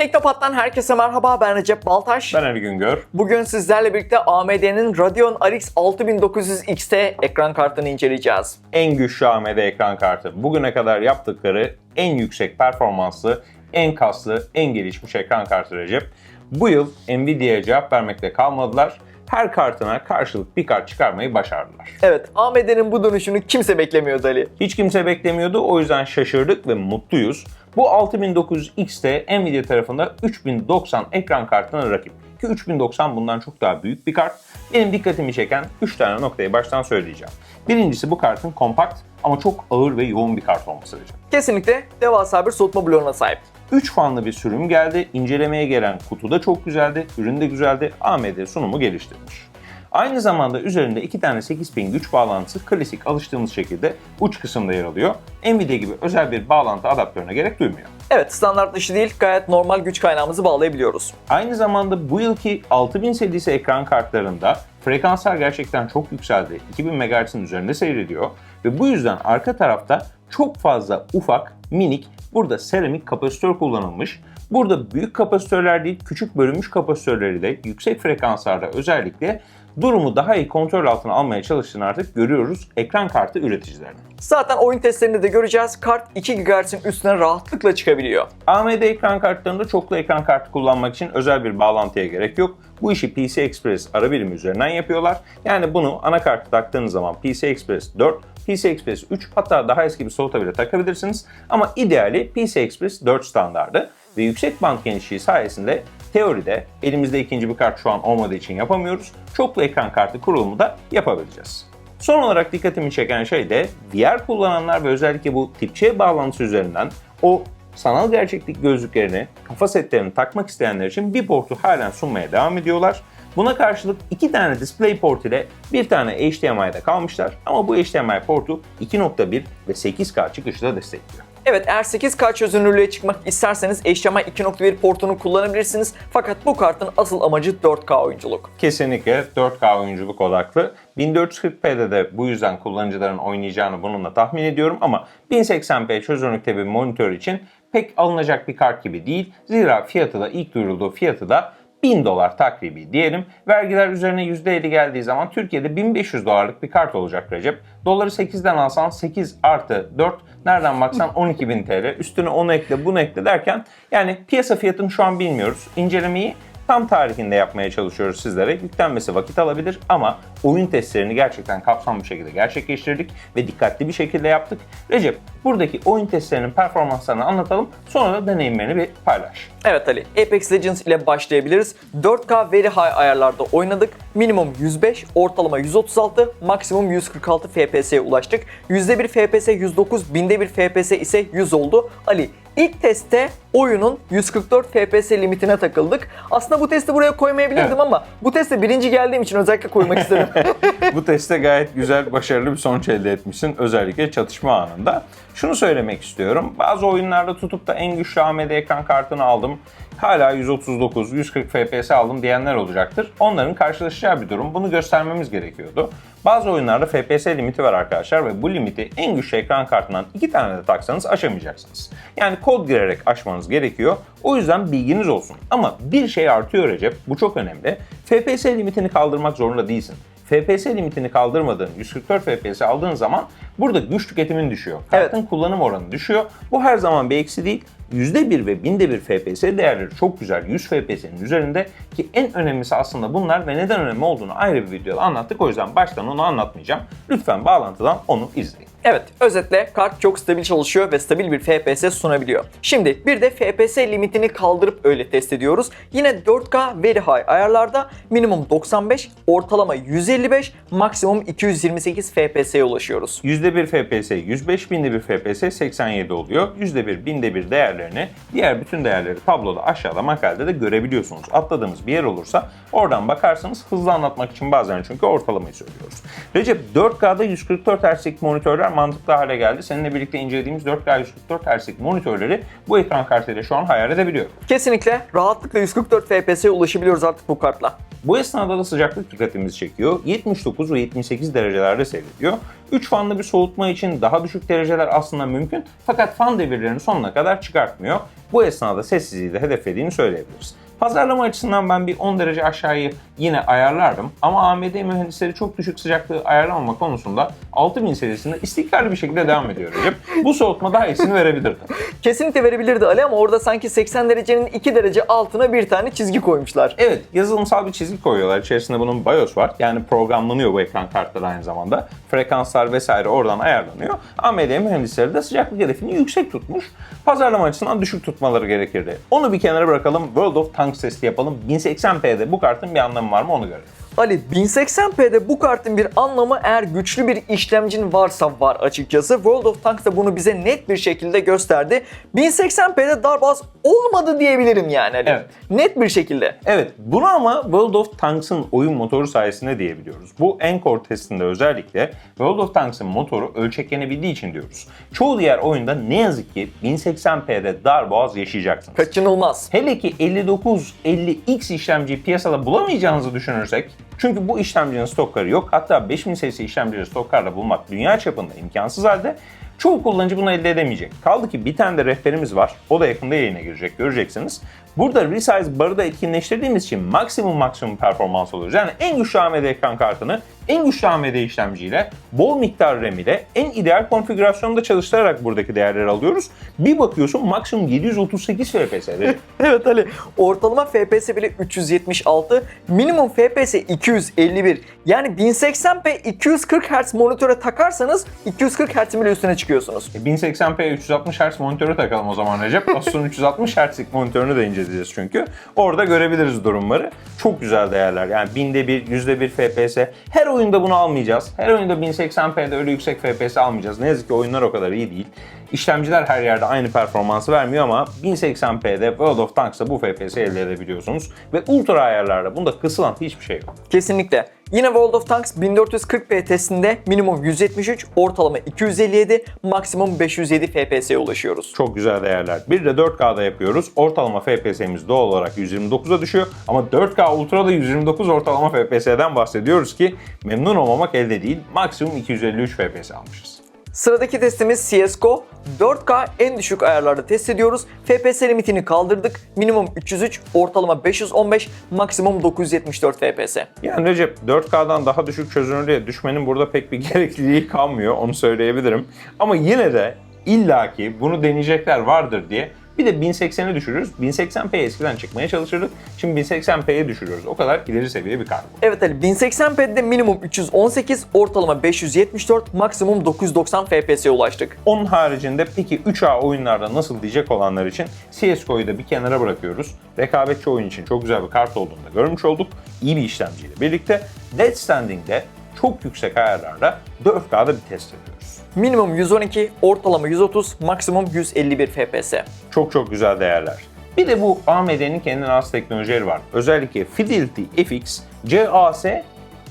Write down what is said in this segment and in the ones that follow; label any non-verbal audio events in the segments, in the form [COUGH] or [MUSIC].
Teknopat'tan herkese merhaba ben Recep Baltaş. Ben Ali Güngör. Bugün sizlerle birlikte AMD'nin Radeon RX 6900 XT ekran kartını inceleyeceğiz. En güçlü AMD ekran kartı. Bugüne kadar yaptıkları en yüksek performanslı, en kaslı, en gelişmiş ekran kartı Recep. Bu yıl Nvidia'ya cevap vermekte kalmadılar. Her kartına karşılık bir kart çıkarmayı başardılar. Evet AMD'nin bu dönüşünü kimse beklemiyordu Ali. Hiç kimse beklemiyordu o yüzden şaşırdık ve mutluyuz. Bu 6900 XT Nvidia tarafında 3090 ekran kartına rakip. Ki 3090 bundan çok daha büyük bir kart. Benim dikkatimi çeken 3 tane noktayı baştan söyleyeceğim. Birincisi bu kartın kompakt ama çok ağır ve yoğun bir kart olması Recep. Kesinlikle devasa bir soğutma bloğuna sahip. 3 fanlı bir sürüm geldi. İncelemeye gelen kutu da çok güzeldi. Ürün de güzeldi. AMD sunumu geliştirmiş. Aynı zamanda üzerinde iki tane 8 pin güç bağlantısı klasik alıştığımız şekilde uç kısımda yer alıyor. Nvidia gibi özel bir bağlantı adaptörüne gerek duymuyor. Evet standart dışı değil gayet normal güç kaynağımızı bağlayabiliyoruz. Aynı zamanda bu yılki 6000 serisi ekran kartlarında frekanslar gerçekten çok yükseldi. 2000 MHz'in üzerinde seyrediyor ve bu yüzden arka tarafta çok fazla ufak, minik, burada seramik kapasitör kullanılmış. Burada büyük kapasitörler değil, küçük bölünmüş kapasitörleri de yüksek frekanslarda özellikle durumu daha iyi kontrol altına almaya çalıştığını artık görüyoruz ekran kartı üreticilerinin. Zaten oyun testlerinde de göreceğiz. Kart 2 GHz'in üstüne rahatlıkla çıkabiliyor. AMD ekran kartlarında çoklu ekran kartı kullanmak için özel bir bağlantıya gerek yok. Bu işi PC Express ara birimi üzerinden yapıyorlar. Yani bunu anakartı taktığınız zaman PC Express 4, PC Express 3 hatta daha eski bir slota bile takabilirsiniz. Ama ideali PC Express 4 standardı ve yüksek band genişliği sayesinde teoride elimizde ikinci bir kart şu an olmadığı için yapamıyoruz. Çoklu ekran kartı kurulumu da yapabileceğiz. Son olarak dikkatimi çeken şey de VR kullananlar ve özellikle bu tip C bağlantısı üzerinden o sanal gerçeklik gözlüklerini, kafa setlerini takmak isteyenler için bir portu halen sunmaya devam ediyorlar. Buna karşılık iki tane DisplayPort ile bir tane HDMI'de kalmışlar ama bu HDMI portu 2.1 ve 8K çıkışı da destekliyor. Evet eğer 8K çözünürlüğe çıkmak isterseniz HDMI 2.1 portunu kullanabilirsiniz. Fakat bu kartın asıl amacı 4K oyunculuk. Kesinlikle 4K oyunculuk odaklı. 1440p'de de bu yüzden kullanıcıların oynayacağını bununla tahmin ediyorum ama 1080p çözünürlükte bir monitör için pek alınacak bir kart gibi değil. Zira fiyatı da ilk duyurulduğu fiyatı da 1000 dolar takribi diyelim. Vergiler üzerine %7 geldiği zaman Türkiye'de 1500 dolarlık bir kart olacak Recep. Doları 8'den alsan 8 artı 4 nereden baksan [LAUGHS] 12.000 TL. Üstüne onu ekle bunu ekle derken yani piyasa fiyatını şu an bilmiyoruz. İncelemeyi tam tarihinde yapmaya çalışıyoruz sizlere. Yüklenmesi vakit alabilir ama oyun testlerini gerçekten kapsamlı bir şekilde gerçekleştirdik ve dikkatli bir şekilde yaptık. Recep buradaki oyun testlerinin performanslarını anlatalım sonra da deneyimlerini bir paylaş. Evet Ali, Apex Legends ile başlayabiliriz. 4K Very High ayarlarda oynadık. Minimum 105, ortalama 136, maksimum 146 FPS'ye ulaştık. %1 FPS 109, binde bir FPS ise 100 oldu. Ali, ilk testte oyunun 144 FPS limitine takıldık. Aslında bu testi buraya koymayabilirdim Evet. ama bu teste birinci geldiğim için özellikle koymak istedim. [LAUGHS] [LAUGHS] Bu testte gayet güzel, başarılı bir sonuç elde etmişsin. Özellikle çatışma anında. Şunu söylemek istiyorum. Bazı oyunlarda tutup da en güçlü AMD ekran kartını aldım. Hala 139, 140 FPS aldım diyenler olacaktır. Onların karşılaşacağı bir durum. Bunu göstermemiz gerekiyordu. Bazı oyunlarda FPS limiti var arkadaşlar ve bu limiti en güçlü ekran kartından iki tane de taksanız aşamayacaksınız. Yani kod girerek aşmanız gerekiyor. O yüzden bilginiz olsun. Ama bir şey artıyor Recep, bu çok önemli. FPS limitini kaldırmak zorunda değilsin. FPS limitini kaldırmadığın 144 FPS aldığın zaman burada güç tüketimin düşüyor. Evet. Kartın kullanım oranı düşüyor. Bu her zaman bir eksi değil. %1 ve binde bir FPS değerleri çok güzel. 100 FPS'nin üzerinde ki en önemlisi aslında bunlar ve neden önemli olduğunu ayrı bir videoda anlattık. O yüzden baştan onu anlatmayacağım. Lütfen bağlantıdan onu izleyin. Evet, özetle kart çok stabil çalışıyor ve stabil bir FPS sunabiliyor. Şimdi bir de FPS limitini kaldırıp öyle test ediyoruz. Yine 4K Very High ayarlarda minimum 95, ortalama 155, maksimum 228 FPS'ye ulaşıyoruz. %1 FPS 105, binde bir FPS 87 oluyor. %1, binde bir değerlerini, diğer bütün değerleri tabloda aşağıda makalede de görebiliyorsunuz. Atladığımız bir yer olursa oradan bakarsanız hızlı anlatmak için bazen çünkü ortalamayı söylüyoruz. Recep 4K'da 144 Hz'lik monitörler mantıklı hale geldi. Seninle birlikte incelediğimiz 4K 144 Hz'lik monitörleri bu ekran kartıyla şu an hayal edebiliyorum. Kesinlikle rahatlıkla 144 FPS'ye ulaşabiliyoruz artık bu kartla. Bu esnada da sıcaklık dikkatimizi çekiyor. 79 ve 78 derecelerde seyrediyor. 3 fanlı bir soğutma için daha düşük dereceler aslında mümkün fakat fan devirlerini sonuna kadar çıkartmıyor. Bu esnada sessizliği de hedeflediğini söyleyebiliriz. Pazarlama açısından ben bir 10 derece aşağıyı yine ayarlardım ama AMD mühendisleri çok düşük sıcaklığı ayarlamama konusunda 6000 serisinde istikrarlı bir şekilde devam ediyor Recep. Bu soğutma daha iyisini verebilirdi. [LAUGHS] Kesinlikle verebilirdi Ali ama orada sanki 80 derecenin 2 derece altına bir tane çizgi koymuşlar. Evet, yazılımsal bir çizgi koyuyorlar. İçerisinde bunun BIOS var. Yani programlanıyor bu ekran kartları aynı zamanda. Frekanslar vesaire oradan ayarlanıyor. AMD mühendisleri de sıcaklık hedefini yüksek tutmuş. Pazarlama açısından düşük tutmaları gerekirdi. Onu bir kenara bırakalım. World of Tanks testi yapalım. 1080p'de bu kartın bir anlamı var mı onu görelim. Ali 1080p'de bu kartın bir anlamı eğer güçlü bir işlemcin varsa var açıkçası. World of Tanks da bunu bize net bir şekilde gösterdi. 1080p'de darbaz olmadı diyebilirim yani Ali. Evet. Net bir şekilde. Evet, bunu ama World of Tanks'ın oyun motoru sayesinde diyebiliyoruz. Bu Encore testinde özellikle World of Tanks'ın motoru ölçeklenebildiği için diyoruz. Çoğu diğer oyunda ne yazık ki 1080p'de darboğaz yaşayacaksınız. Kaçınılmaz. Hele ki 5950X işlemciyi piyasada bulamayacağınızı düşünürsek çünkü bu işlemcinin stokları yok. Hatta 5000 serisi işlemcileri stoklarda bulmak dünya çapında imkansız halde çoğu kullanıcı bunu elde edemeyecek. Kaldı ki bir tane de rehberimiz var. O da yakında yayına girecek göreceksiniz. Burada resize barı da etkinleştirdiğimiz için maksimum maksimum performans alıyoruz. Yani en güçlü AMD ekran kartını en güçlü AMD işlemciyle, bol miktar RAM ile en ideal konfigürasyonda çalıştırarak buradaki değerleri alıyoruz. Bir bakıyorsun maksimum 738 FPS. [LAUGHS] evet Ali. Ortalama FPS bile 376, minimum FPS 251. Yani 1080p 240 Hz monitöre takarsanız 240 Hz'in bile üstüne çıkıyorsunuz. 1080p 360 Hz monitörü takalım o zaman Recep. Asus'un 360 Hz'lik monitörünü de inceleyeceğiz çünkü. Orada görebiliriz durumları. Çok güzel değerler. Yani binde bir, yüzde bir FPS. Her oyunda bunu almayacağız. Her oyunda 1080p'de öyle yüksek FPS almayacağız. Ne yazık ki oyunlar o kadar iyi değil. İşlemciler her yerde aynı performansı vermiyor ama 1080p'de World of Tanks'ta bu FPS'i elde edebiliyorsunuz. Ve ultra ayarlarda bunda kısılan hiçbir şey yok. Kesinlikle. Yine World of Tanks 1440p testinde minimum 173, ortalama 257, maksimum 507 FPS'ye ulaşıyoruz. Çok güzel değerler. Bir de 4K'da yapıyoruz. Ortalama FPS'imiz doğal olarak 129'a düşüyor. Ama 4K Ultra'da 129 ortalama FPS'den bahsediyoruz ki memnun olmamak elde değil. Maksimum 253 FPS almışız. Sıradaki testimiz CSGO. 4K en düşük ayarlarda test ediyoruz. FPS limitini kaldırdık. Minimum 303, ortalama 515, maksimum 974 FPS. Yani Recep 4K'dan daha düşük çözünürlüğe düşmenin burada pek bir [LAUGHS] gerekliliği kalmıyor onu söyleyebilirim. Ama yine de illaki bunu deneyecekler vardır diye bir de 1080'e düşürürüz. 1080p eskiden çıkmaya çalışırdık. Şimdi 1080p'ye düşürüyoruz. O kadar ileri seviye bir kart. Evet Ali 1080p'de minimum 318, ortalama 574, maksimum 990 FPS'ye ulaştık. Onun haricinde peki 3A oyunlarda nasıl diyecek olanlar için CSGO'yu da bir kenara bırakıyoruz. Rekabetçi oyun için çok güzel bir kart olduğunu da görmüş olduk. İyi bir işlemciyle birlikte. Dead Standing'de çok yüksek ayarlarda 4K'da bir test ediyoruz. Minimum 112, ortalama 130, maksimum 151 FPS. Çok çok güzel değerler. Bir de bu AMD'nin kendine has teknolojileri var. Özellikle Fidelity FX, CAS,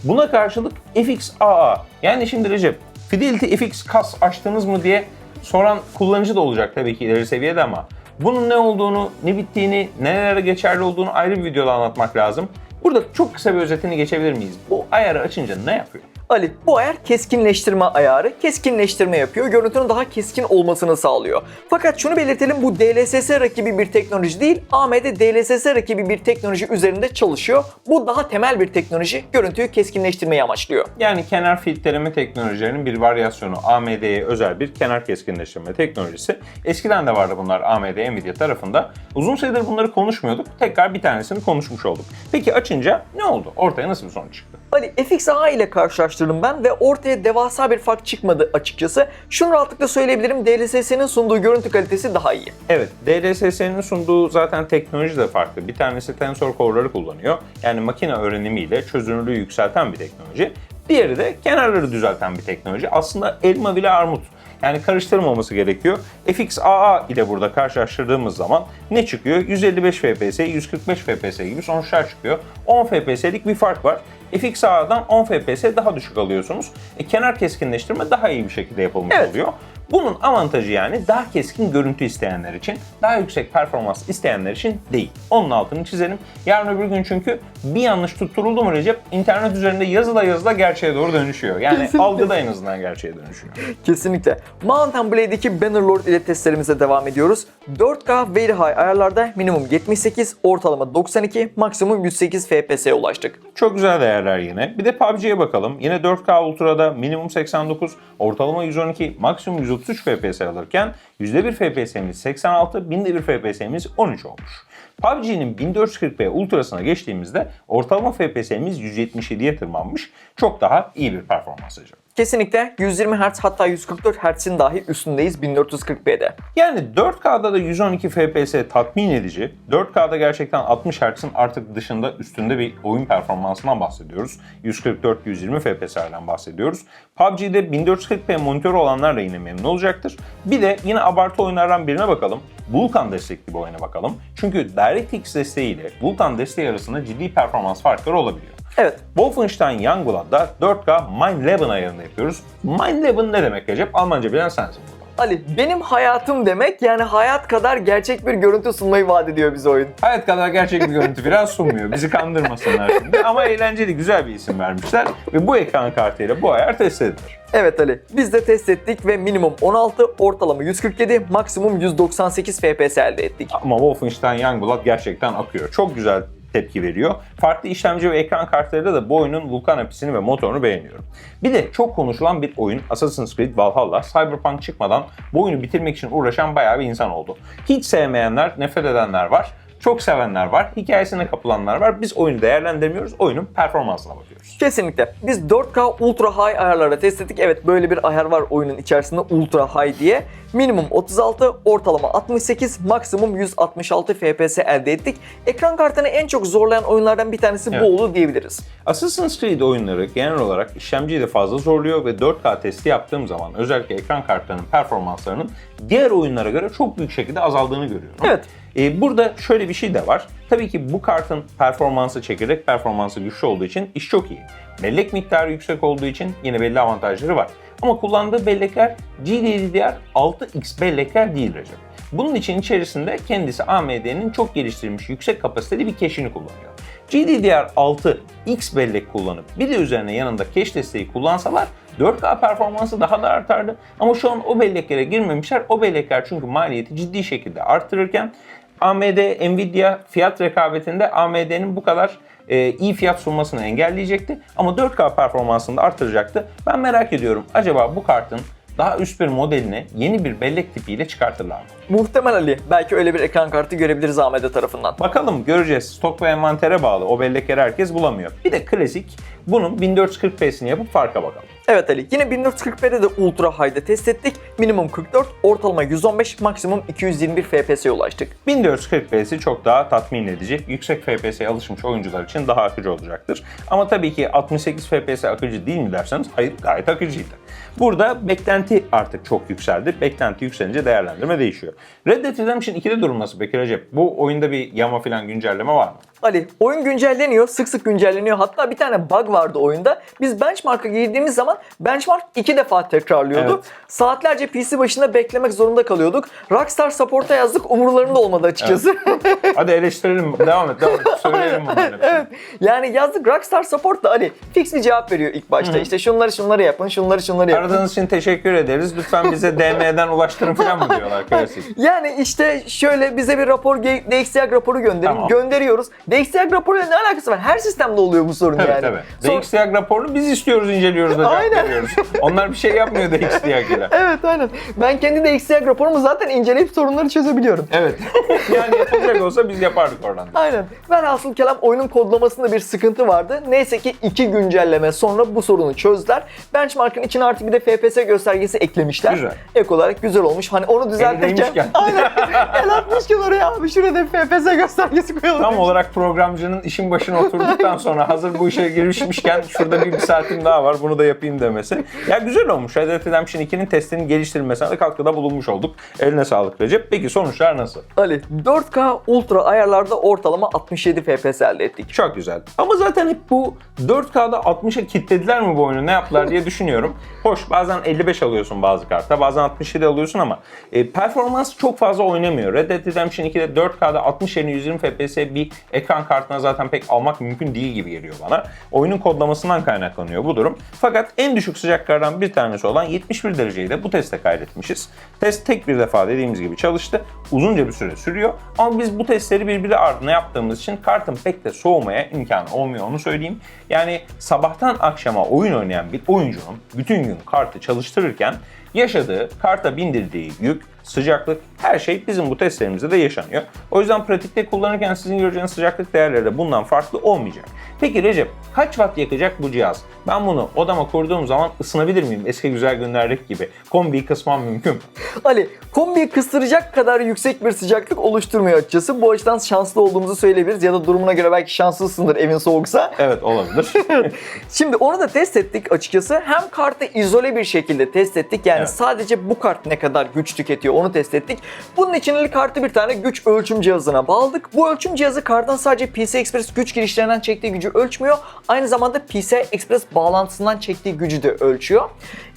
buna karşılık FXAA. Yani şimdi Recep, Fidelity FX kas açtınız mı diye soran kullanıcı da olacak tabii ki ileri seviyede ama bunun ne olduğunu, ne bittiğini, nelere geçerli olduğunu ayrı bir videoda anlatmak lazım. Burada çok kısa bir özetini geçebilir miyiz? Bu ayarı açınca ne yapıyor? Ali bu ayar keskinleştirme ayarı. Keskinleştirme yapıyor. Görüntünün daha keskin olmasını sağlıyor. Fakat şunu belirtelim bu DLSS rakibi bir teknoloji değil. AMD DLSS rakibi bir teknoloji üzerinde çalışıyor. Bu daha temel bir teknoloji. Görüntüyü keskinleştirmeyi amaçlıyor. Yani kenar filtreleme teknolojilerinin bir varyasyonu AMD'ye özel bir kenar keskinleştirme teknolojisi. Eskiden de vardı bunlar AMD, Nvidia tarafında. Uzun süredir bunları konuşmuyorduk. Tekrar bir tanesini konuşmuş olduk. Peki açınca ne oldu? Ortaya nasıl bir sonuç çıktı? Ali FXA ile karşılaştırdım ben ve ortaya devasa bir fark çıkmadı açıkçası. Şunu rahatlıkla söyleyebilirim DLSS'nin sunduğu görüntü kalitesi daha iyi. Evet, DLSS'nin sunduğu zaten teknoloji de farklı. Bir tanesi tensor core'ları kullanıyor. Yani makine öğrenimiyle çözünürlüğü yükselten bir teknoloji. Diğeri de kenarları düzelten bir teknoloji. Aslında elma bile armut. Yani karıştırmaması gerekiyor. FXAA ile burada karşılaştırdığımız zaman ne çıkıyor? 155 FPS, 145 FPS gibi sonuçlar çıkıyor. 10 FPS'lik bir fark var. FXAA'dan 10 FPS daha düşük alıyorsunuz. E, kenar keskinleştirme daha iyi bir şekilde yapılmış Evet. oluyor. Bunun avantajı yani daha keskin görüntü isteyenler için, daha yüksek performans isteyenler için değil. Onun altını çizelim. Yarın öbür gün çünkü bir yanlış tutturuldu mu Recep, internet üzerinde yazıla yazıla gerçeğe doğru dönüşüyor. Yani Kesinlikle. algıda en azından gerçeğe dönüşüyor. Kesinlikle. Mountain Blade'deki Bannerlord ile testlerimize devam ediyoruz. 4K Very High ayarlarda minimum 78, ortalama 92, maksimum 108 FPS'ye ulaştık. Çok güzel değerler yine. Bir de PUBG'ye bakalım. Yine 4K Ultra'da minimum 89, ortalama 112, maksimum 133 FPS alırken %1 FPS'miz 86, binde bir FPS'miz 13 olmuş. PUBG'nin 1440p Ultra'sına geçtiğimizde ortalama FPS'miz 177'ye tırmanmış. Çok daha iyi bir performans hocam. Kesinlikle 120 Hz hatta 144 Hz'in dahi üstündeyiz 1440p'de. Yani 4K'da da 112 FPS tatmin edici, 4K'da gerçekten 60 Hz'in artık dışında üstünde bir oyun performansından bahsediyoruz. 144-120 FPS'lerden bahsediyoruz. PUBG'de 1440p monitörü olanlar da yine memnun olacaktır. Bir de yine abartı oyunlardan birine bakalım. Vulkan destekli bir oyuna bakalım. Çünkü DirectX desteğiyle Vulkan desteği arasında ciddi performans farkları olabiliyor. Evet, Wolfenstein Youngblood'da 4K Mind 11 ayarında yapıyoruz. Mind 11 ne demek Recep? Almanca bilen sensin burada. Ali benim hayatım demek yani hayat kadar gerçek bir görüntü sunmayı vaat ediyor bize oyun. Hayat kadar gerçek bir görüntü biraz sunmuyor. Bizi kandırmasınlar şimdi. Ama eğlenceli, güzel bir isim vermişler. Ve bu ekran kartıyla bu ayar test edilir. Evet Ali, biz de test ettik ve minimum 16, ortalama 147, maksimum 198 FPS elde ettik. Ama Wolfenstein Youngblood gerçekten akıyor. Çok güzel tepki veriyor. Farklı işlemci ve ekran kartlarıyla da bu oyunun Vulkan apisini ve motorunu beğeniyorum. Bir de çok konuşulan bir oyun Assassin's Creed Valhalla. Cyberpunk çıkmadan bu oyunu bitirmek için uğraşan bayağı bir insan oldu. Hiç sevmeyenler, nefret edenler var. Çok sevenler var, hikayesine kapılanlar var. Biz oyunu değerlendirmiyoruz, oyunun performansına bakıyoruz. Kesinlikle. Biz 4K Ultra High ayarlarda test ettik. Evet böyle bir ayar var oyunun içerisinde Ultra High diye. Minimum 36, ortalama 68, maksimum 166 FPS elde ettik. Ekran kartını en çok zorlayan oyunlardan bir tanesi Evet. bu oldu diyebiliriz. Assassin's Creed oyunları genel olarak işlemciyi de fazla zorluyor ve 4K testi yaptığım zaman özellikle ekran kartlarının performanslarının diğer oyunlara göre çok büyük şekilde azaldığını görüyorum. Evet. Ee, burada şöyle bir şey de var. Tabii ki bu kartın performansı, çekirdek performansı güçlü olduğu için iş çok iyi. Bellek miktarı yüksek olduğu için yine belli avantajları var. Ama kullandığı bellekler GDDR6X bellekler değil Recep. Bunun için içerisinde kendisi AMD'nin çok geliştirilmiş yüksek kapasiteli bir cache'ini kullanıyor. GDDR6X bellek kullanıp bir de üzerine yanında cache desteği kullansalar 4K performansı daha da artardı. Ama şu an o belleklere girmemişler. O bellekler çünkü maliyeti ciddi şekilde arttırırken AMD, Nvidia fiyat rekabetinde AMD'nin bu kadar e, iyi fiyat sunmasını engelleyecekti. Ama 4K performansını da artıracaktı. Ben merak ediyorum acaba bu kartın daha üst bir modelini yeni bir bellek tipiyle çıkartırlar mı? Muhtemel Ali. Belki öyle bir ekran kartı görebiliriz AMD tarafından. Bakalım göreceğiz. Stok ve envantere bağlı. O bellekleri herkes bulamıyor. Bir de klasik bunun 1440p'sini yapıp farka bakalım. Evet Ali. Yine 1440p'de de Ultra High'da test ettik. Minimum 44, ortalama 115, maksimum 221 FPS'ye ulaştık. 1440p'si çok daha tatmin edici. Yüksek FPS'ye alışmış oyuncular için daha akıcı olacaktır. Ama tabii ki 68 FPS akıcı değil mi derseniz hayır gayet akıcıydı. Burada beklenti artık çok yükseldi. Beklenti yükselince değerlendirme değişiyor. Red Dead Redemption 2'de durum nasıl peki Recep? Bu oyunda bir yama falan güncelleme var mı? Ali oyun güncelleniyor, sık sık güncelleniyor. Hatta bir tane bug vardı oyunda. Biz benchmark'a girdiğimiz zaman benchmark iki defa tekrarlıyordu. Evet. Saatlerce PC başında beklemek zorunda kalıyorduk. Rockstar Support'a yazdık, umurlarında olmadı açıkçası. [LAUGHS] Hadi eleştirelim. devam et, devam et. [LAUGHS] Söyleyelim bunları. evet. Yani yazdık Rockstar Support da Ali fix bir cevap veriyor ilk başta. İşte şunları şunları yapın, şunları şunları yapın. Aradığınız için teşekkür ederiz. Lütfen bize DM'den ulaştırın falan mı diyorlar [LAUGHS] klasik. Yani işte şöyle bize bir rapor, DXYAG raporu gönderin. Tamam. Gönderiyoruz. DXYAG raporuyla ne alakası var? Her sistemde oluyor bu sorun Evet yani. evet. Son- DXDIAG raporunu biz istiyoruz, inceliyoruz da Aynen. veriyoruz. Onlar bir şey yapmıyor DXDIAG [LAUGHS] ile. Evet aynen. Ben kendi DXYAG raporumu zaten inceleyip sorunları çözebiliyorum. Evet. [LAUGHS] yani yapılacak olsa biz yapardık oradan. Aynen. Velhasıl kelam oyunun kodlamasında bir sıkıntı vardı. Neyse ki iki güncelleme sonra bu sorunu çözdüler. Benchmark'ın içine artık bir de FPS göstergesi eklemişler. Güzel. Ek olarak güzel olmuş. Hani onu düzeltirken... Eldeymişken. [LAUGHS] Aynen. El atmışken oraya abi şuraya da bir FPS göstergesi koyalım. Tam olarak programcının işin başına oturduktan [LAUGHS] sonra hazır bu işe girişmişken şurada bir, bir saatim daha var bunu da yapayım demesi. Ya güzel olmuş. Red Dead Redemption 2'nin testinin geliştirilmesine de katkıda bulunmuş olduk. Eline sağlık Recep. Peki sonuçlar nasıl? Ali 4K Ultra ayarlarda ortalama 67 FPS elde ettik. Çok güzel. Ama zaten hep bu 4K'da 60'a kilitlediler mi bu oyunu ne yaptılar diye düşünüyorum. Hoş bazen 55 alıyorsun bazı kartta bazen 67 alıyorsun ama e, performans çok fazla oynamıyor. Red Dead Redemption 2'de 4K'da 60 yerine 120 FPS bir ekran kartına zaten pek almak mümkün değil gibi geliyor bana. Oyunun kodlamasından kaynaklanıyor bu durum. Fakat en düşük sıcaklardan bir tanesi olan 71 dereceyi de bu teste kaydetmişiz. Test tek bir defa dediğimiz gibi çalıştı. Uzunca bir süre sürüyor. Ama biz bu testleri birbiri ardına yaptığımız için kartın pek de soğumaya imkanı olmuyor onu söyleyeyim. Yani sabahtan akşama oyun oynayan bir oyuncunun bütün gün kartı çalıştırırken yaşadığı, karta bindirdiği yük, sıcaklık her şey bizim bu testlerimizde de yaşanıyor. O yüzden pratikte kullanırken sizin göreceğiniz sıcaklık değerleri de bundan farklı olmayacak. Peki Recep kaç watt yakacak bu cihaz? Ben bunu odama kurduğum zaman ısınabilir miyim? Eski güzel günlerdeki gibi. Kombiyi kısmam mümkün mü? Ali kombiyi kıstıracak kadar yüksek bir sıcaklık oluşturmuyor açıkçası. Bu açıdan şanslı olduğumuzu söyleyebiliriz ya da durumuna göre belki şanslısındır evin soğuksa. Evet olabilir. [LAUGHS] Şimdi onu da test ettik açıkçası. Hem kartı izole bir şekilde test ettik. Yani Evet. sadece bu kart ne kadar güç tüketiyor onu test ettik. Bunun için Ali kartı bir tane güç ölçüm cihazına bağladık. Bu ölçüm cihazı kartın sadece PCI Express güç girişlerinden çektiği gücü ölçmüyor. Aynı zamanda PCI Express bağlantısından çektiği gücü de ölçüyor.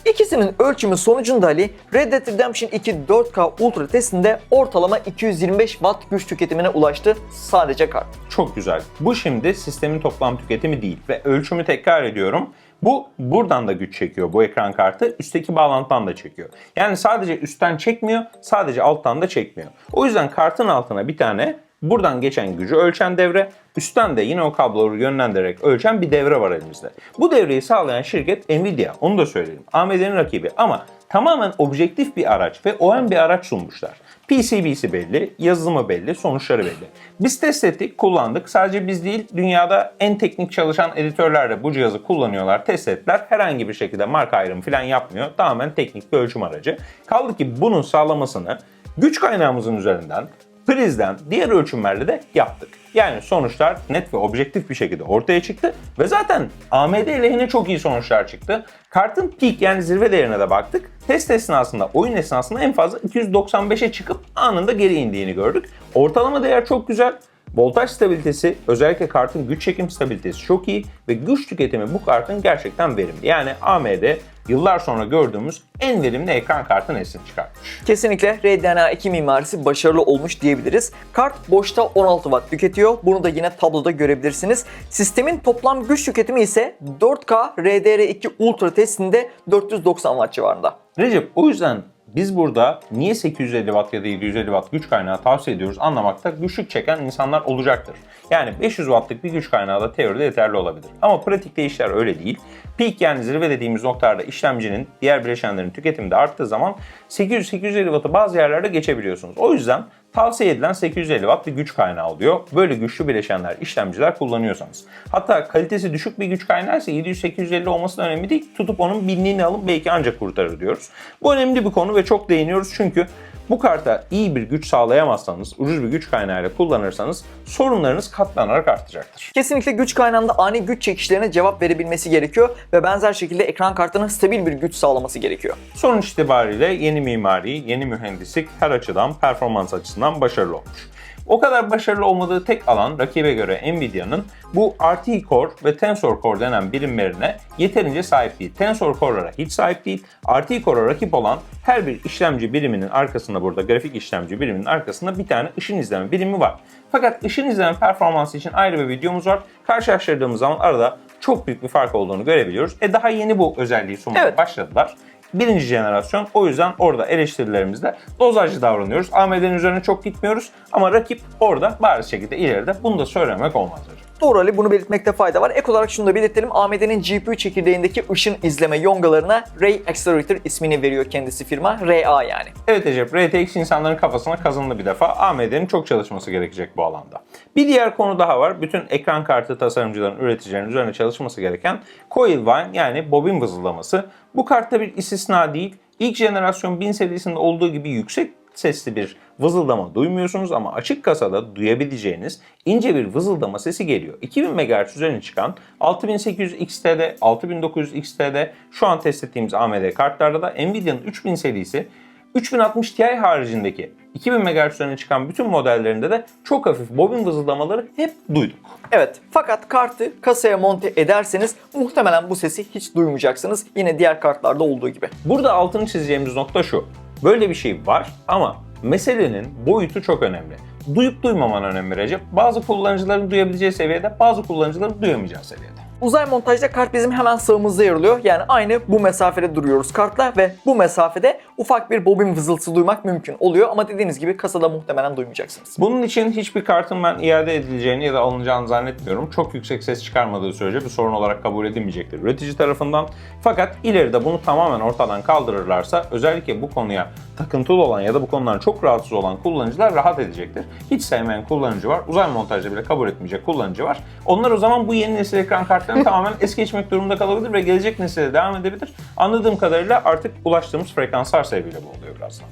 İkisinin ölçümü sonucunda Ali Red Dead Redemption 2 4K Ultra testinde ortalama 225 Watt güç tüketimine ulaştı sadece kart. Çok güzel. Bu şimdi sistemin toplam tüketimi değil ve ölçümü tekrar ediyorum. Bu buradan da güç çekiyor bu ekran kartı. Üstteki bağlantıdan da çekiyor. Yani sadece üstten çekmiyor, sadece alttan da çekmiyor. O yüzden kartın altına bir tane buradan geçen gücü ölçen devre, üstten de yine o kabloları yönlendirerek ölçen bir devre var elimizde. Bu devreyi sağlayan şirket Nvidia. Onu da söyleyelim. AMD'nin rakibi ama tamamen objektif bir araç ve OEM bir araç sunmuşlar. PCB'si belli, yazılımı belli, sonuçları belli. Biz test ettik, kullandık. Sadece biz değil, dünyada en teknik çalışan editörler de bu cihazı kullanıyorlar, test ettiler. Herhangi bir şekilde marka ayrımı falan yapmıyor. Tamamen teknik bir ölçüm aracı. Kaldı ki bunun sağlamasını güç kaynağımızın üzerinden, prizden, diğer ölçümlerle de yaptık. Yani sonuçlar net ve objektif bir şekilde ortaya çıktı ve zaten AMD lehine çok iyi sonuçlar çıktı. Kartın peak yani zirve değerine de baktık. Test esnasında, oyun esnasında en fazla 295'e çıkıp anında geri indiğini gördük. Ortalama değer çok güzel. Voltaj stabilitesi, özellikle kartın güç çekim stabilitesi çok iyi ve güç tüketimi bu kartın gerçekten verimli. Yani AMD yıllar sonra gördüğümüz en verimli ekran kartı neslini çıkartmış. Kesinlikle RDNA 2 mimarisi başarılı olmuş diyebiliriz. Kart boşta 16 Watt tüketiyor. Bunu da yine tabloda görebilirsiniz. Sistemin toplam güç tüketimi ise 4K RDR2 Ultra testinde 490 Watt civarında. Recep o yüzden biz burada niye 850 watt ya da 750 watt güç kaynağı tavsiye ediyoruz anlamakta güçlük çeken insanlar olacaktır. Yani 500 wattlık bir güç kaynağı da teoride yeterli olabilir. Ama pratikte işler öyle değil. Peak yani zirve dediğimiz noktalarda işlemcinin diğer bileşenlerin tüketimi de arttığı zaman 800-850 wattı bazı yerlerde geçebiliyorsunuz. O yüzden tavsiye edilen 850 watt bir güç kaynağı oluyor. Böyle güçlü bileşenler, işlemciler kullanıyorsanız. Hatta kalitesi düşük bir güç kaynağı ise 700-850 olması da önemli değil. Tutup onun binliğini alıp belki ancak kurtarır diyoruz. Bu önemli bir konu ve çok değiniyoruz çünkü bu karta iyi bir güç sağlayamazsanız, ucuz bir güç kaynağıyla kullanırsanız sorunlarınız katlanarak artacaktır. Kesinlikle güç kaynağında ani güç çekişlerine cevap verebilmesi gerekiyor ve benzer şekilde ekran kartının stabil bir güç sağlaması gerekiyor. Sonuç itibariyle yeni mimari, yeni mühendislik her açıdan performans açısından başarılı olmuş. O kadar başarılı olmadığı tek alan rakibe göre Nvidia'nın bu RT Core ve Tensor Core denen birimlerine yeterince sahip değil. Tensor Core'lara hiç sahip değil. RT Core'a rakip olan her bir işlemci biriminin arkasında burada grafik işlemci biriminin arkasında bir tane ışın izleme birimi var. Fakat ışın izleme performansı için ayrı bir videomuz var. Karşılaştırdığımız zaman arada çok büyük bir fark olduğunu görebiliyoruz. E daha yeni bu özelliği sunmaya Evet. başladılar. Birinci jenerasyon. O yüzden orada eleştirilerimizde dozajlı davranıyoruz. AMD'nin üzerine çok gitmiyoruz ama rakip orada bariz şekilde ileride. Bunu da söylemek olmaz hocam. Doğru Ali bunu belirtmekte fayda var. Ek olarak şunu da belirtelim. AMD'nin GPU çekirdeğindeki ışın izleme yongalarına Ray Accelerator ismini veriyor kendisi firma. RA yani. Evet Recep, RTX insanların kafasına kazındı bir defa. AMD'nin çok çalışması gerekecek bu alanda. Bir diğer konu daha var. Bütün ekran kartı tasarımcıların, üreticilerin üzerine çalışması gereken coil whine yani bobin vızıldaması. Bu kartta bir istisna değil. İlk jenerasyon 1000 serisinde olduğu gibi yüksek sesli bir vızıldama duymuyorsunuz ama açık kasada duyabileceğiniz ince bir vızıldama sesi geliyor. 2000 MHz üzerine çıkan 6800 XT'de, 6900 XT'de şu an test ettiğimiz AMD kartlarda da Nvidia'nın 3000 serisi 3060 Ti haricindeki 2000 MHz üzerine çıkan bütün modellerinde de çok hafif bobin vızıldamaları hep duyduk. Evet fakat kartı kasaya monte ederseniz muhtemelen bu sesi hiç duymayacaksınız. Yine diğer kartlarda olduğu gibi. Burada altını çizeceğimiz nokta şu. Böyle bir şey var ama meselenin boyutu çok önemli. Duyup duymaman önemli Recep. Bazı kullanıcıların duyabileceği seviyede, bazı kullanıcıların duyamayacağı seviyede. Uzay montajda kart bizim hemen sağımızda yer alıyor. Yani aynı bu mesafede duruyoruz kartla ve bu mesafede ufak bir bobin vızıltısı duymak mümkün oluyor. Ama dediğiniz gibi kasada muhtemelen duymayacaksınız. Bunun için hiçbir kartın ben iade edileceğini ya da alınacağını zannetmiyorum. Çok yüksek ses çıkarmadığı sürece bir sorun olarak kabul edilmeyecektir üretici tarafından. Fakat ileride bunu tamamen ortadan kaldırırlarsa özellikle bu konuya takıntılı olan ya da bu konudan çok rahatsız olan kullanıcılar rahat edecektir. Hiç sevmeyen kullanıcı var. Uzay montajda bile kabul etmeyecek kullanıcı var. Onlar o zaman bu yeni nesil ekran kartlarını [LAUGHS] tamamen es geçmek durumunda kalabilir ve gelecek nesile devam edebilir. Anladığım kadarıyla artık ulaştığımız frekanslar sebebiyle bu oluyor birazdan.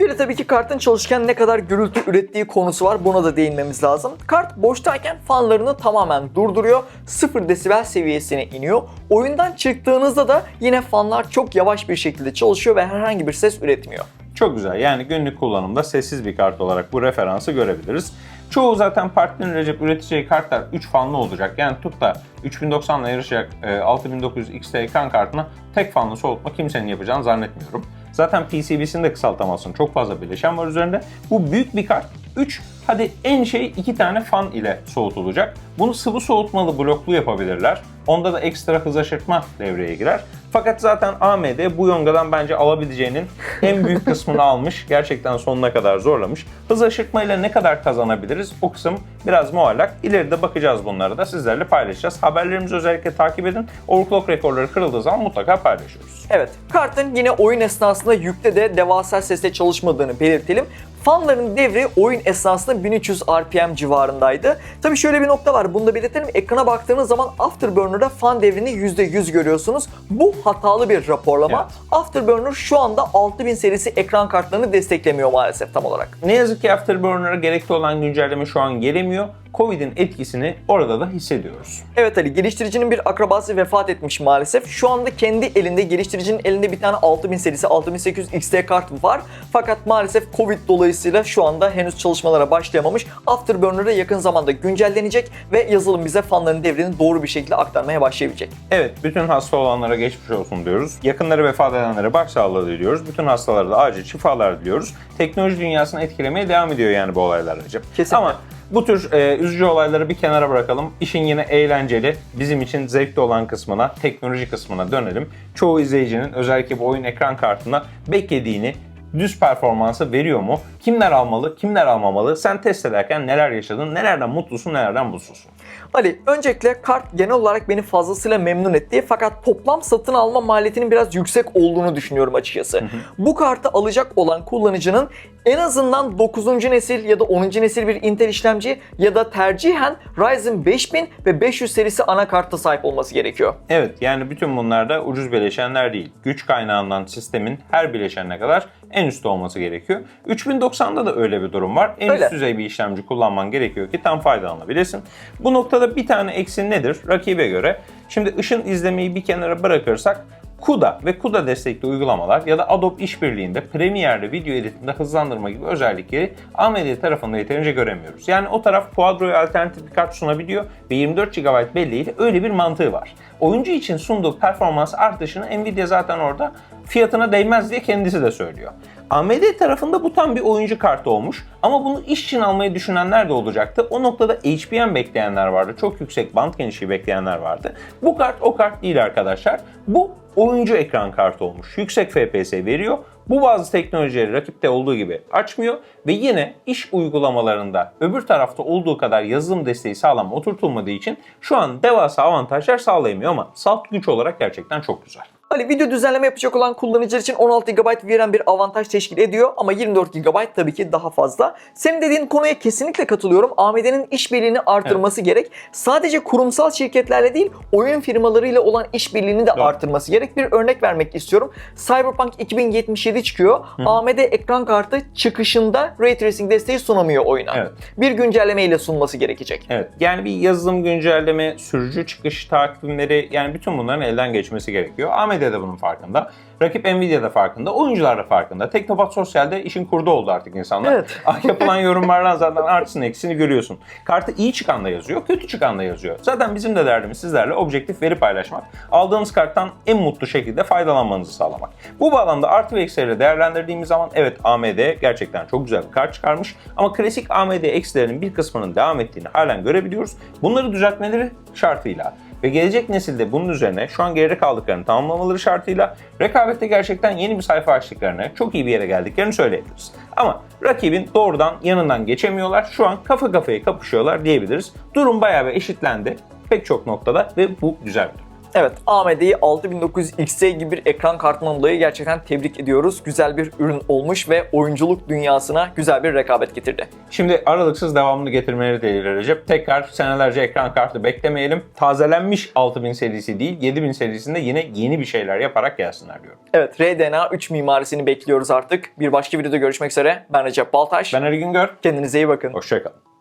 Bir de tabii ki kartın çalışırken ne kadar gürültü ürettiği konusu var. Buna da değinmemiz lazım. Kart boştayken fanlarını tamamen durduruyor. 0 desibel seviyesine iniyor. Oyundan çıktığınızda da yine fanlar çok yavaş bir şekilde çalışıyor ve herhangi bir ses üretmiyor. Çok güzel. Yani günlük kullanımda sessiz bir kart olarak bu referansı görebiliriz. Çoğu zaten partinin Recep üreteceği kartlar 3 fanlı olacak. Yani tut da 3090 ile yarışacak e, 6900 XT ekran kartına tek fanlı soğutma kimsenin yapacağını zannetmiyorum. Zaten PCB'sini de kısaltamazsın. Çok fazla bileşen var üzerinde. Bu büyük bir kart. 3 hadi en şey 2 tane fan ile soğutulacak. Bunu sıvı soğutmalı bloklu yapabilirler. Onda da ekstra hız aşırtma devreye girer. Fakat zaten AMD bu yongadan bence alabileceğinin en büyük kısmını almış. Gerçekten sonuna kadar zorlamış. Hız aşırtmayla ne kadar kazanabiliriz o kısım biraz muallak. İleride bakacağız bunları da sizlerle paylaşacağız. Haberlerimizi özellikle takip edin. Overclock rekorları kırıldığı zaman mutlaka paylaşıyoruz. Evet, kartın yine oyun esnasında yükte de devasa sesle çalışmadığını belirtelim. Fanların devri oyun esnasında 1300 RPM civarındaydı. Tabii şöyle bir nokta var. Bunu da belirtelim. Ekrana baktığınız zaman Afterburner'da fan devrini %100 görüyorsunuz. Bu hatalı bir raporlama. Evet. Afterburner şu anda 6000 serisi ekran kartlarını desteklemiyor maalesef tam olarak. Ne yazık ki Afterburner'a gerekli olan güncelleme şu an gelemiyor. Covid'in etkisini orada da hissediyoruz. Evet Ali, geliştiricinin bir akrabası vefat etmiş maalesef. Şu anda kendi elinde, geliştiricinin elinde bir tane 6000 serisi 6800 XT kart var. Fakat maalesef Covid dolayısıyla şu anda henüz çalışmalara başlayamamış. Afterburner'da yakın zamanda güncellenecek ve yazılım bize fanların devrini doğru bir şekilde aktarmaya başlayabilecek. Evet, bütün hasta olanlara geçmiş olsun diyoruz. Yakınları vefat edenlere başsağlığı diliyoruz. Bütün hastalara da acil şifalar diliyoruz. Teknoloji dünyasını etkilemeye devam ediyor yani bu olaylar Recep. Kesinlikle. Ama bu tür e, üzücü olayları bir kenara bırakalım. İşin yine eğlenceli, bizim için zevkli olan kısmına, teknoloji kısmına dönelim. Çoğu izleyicinin özellikle bu oyun ekran kartına beklediğini düz performansı veriyor mu? Kimler almalı, kimler almamalı? Sen test ederken neler yaşadın, nelerden mutlusun, nelerden mutsuzsun? Ali, öncelikle kart genel olarak beni fazlasıyla memnun etti. Fakat toplam satın alma maliyetinin biraz yüksek olduğunu düşünüyorum açıkçası. Bu kartı alacak olan kullanıcının en azından 9. nesil ya da 10. nesil bir Intel işlemci ya da tercihen Ryzen 5000 ve 500 serisi anakarta sahip olması gerekiyor. Evet yani bütün bunlar da ucuz bileşenler değil. Güç kaynağından sistemin her bileşenine kadar en üstte olması gerekiyor. 3090'da da öyle bir durum var. En Öyle. üst düzey bir işlemci kullanman gerekiyor ki tam faydalanabilesin. Bu noktada bir tane eksin nedir? Rakibe göre. Şimdi ışın izlemeyi bir kenara bırakırsak CUDA ve CUDA destekli uygulamalar ya da Adobe işbirliğinde Premiere'de video editinde hızlandırma gibi özellikleri AMD tarafında yeterince göremiyoruz. Yani o taraf Quadro'ya alternatif bir kart sunabiliyor ve 24 GB belleğiyle öyle bir mantığı var. Oyuncu için sunduğu performans artışını Nvidia zaten orada fiyatına değmez diye kendisi de söylüyor. AMD tarafında bu tam bir oyuncu kartı olmuş ama bunu iş için almayı düşünenler de olacaktı. O noktada HBM bekleyenler vardı. Çok yüksek band genişliği bekleyenler vardı. Bu kart o kart değil arkadaşlar. Bu oyuncu ekran kartı olmuş. Yüksek FPS veriyor. Bu bazı teknolojileri rakipte olduğu gibi açmıyor ve yine iş uygulamalarında öbür tarafta olduğu kadar yazılım desteği sağlam oturtulmadığı için şu an devasa avantajlar sağlayamıyor ama salt güç olarak gerçekten çok güzel. Ali video düzenleme yapacak olan kullanıcılar için 16 GB veren bir avantaj teşkil ediyor ama 24 GB tabii ki daha fazla. Senin dediğin konuya kesinlikle katılıyorum. AMD'nin işbirliğini artırması gerek. Sadece kurumsal şirketlerle değil, oyun firmalarıyla olan işbirliğini de Doğru. artırması gerek. Bir örnek vermek istiyorum. Cyberpunk 2077 sıkıntı çıkıyor. AMD ekran kartı çıkışında Ray Tracing desteği sunamıyor oyuna. Evet. Bir güncelleme ile sunması gerekecek. Evet. Yani bir yazılım güncelleme, sürücü çıkış takvimleri yani bütün bunların elden geçmesi gerekiyor. AMD de bunun farkında. Rakip Nvidia da farkında. Oyuncular da farkında. Teknopat Sosyal'de işin kurdu oldu artık insanlar. Evet. [LAUGHS] Yapılan yorumlardan zaten artısını eksisini görüyorsun. Kartı iyi çıkan da yazıyor, kötü çıkan da yazıyor. Zaten bizim de derdimiz sizlerle objektif veri paylaşmak. Aldığınız karttan en mutlu şekilde faydalanmanızı sağlamak. Bu bağlamda artı ve eksileri değerlendirdiğimiz zaman evet AMD gerçekten çok güzel bir kart çıkarmış. Ama klasik AMD eksilerinin bir kısmının devam ettiğini halen görebiliyoruz. Bunları düzeltmeleri şartıyla ve gelecek nesilde bunun üzerine şu an geride kaldıklarını tamamlamaları şartıyla rekabette gerçekten yeni bir sayfa açtıklarını, çok iyi bir yere geldiklerini söyleyebiliriz. Ama rakibin doğrudan yanından geçemiyorlar. Şu an kafa kafaya kapışıyorlar diyebiliriz. Durum bayağı bir eşitlendi pek çok noktada ve bu güzel bir durum. Evet AMD'yi 6900 XT gibi bir ekran kartından dolayı gerçekten tebrik ediyoruz. Güzel bir ürün olmuş ve oyunculuk dünyasına güzel bir rekabet getirdi. Şimdi aralıksız devamını getirmeleri dileğiyle Recep. Tekrar senelerce ekran kartı beklemeyelim. Tazelenmiş 6000 serisi değil 7000 serisinde yine yeni bir şeyler yaparak gelsinler diyorum. Evet RDNA 3 mimarisini bekliyoruz artık. Bir başka videoda görüşmek üzere. Ben Recep Baltaş. Ben Ali Güngör. Kendinize iyi bakın. Hoşçakalın.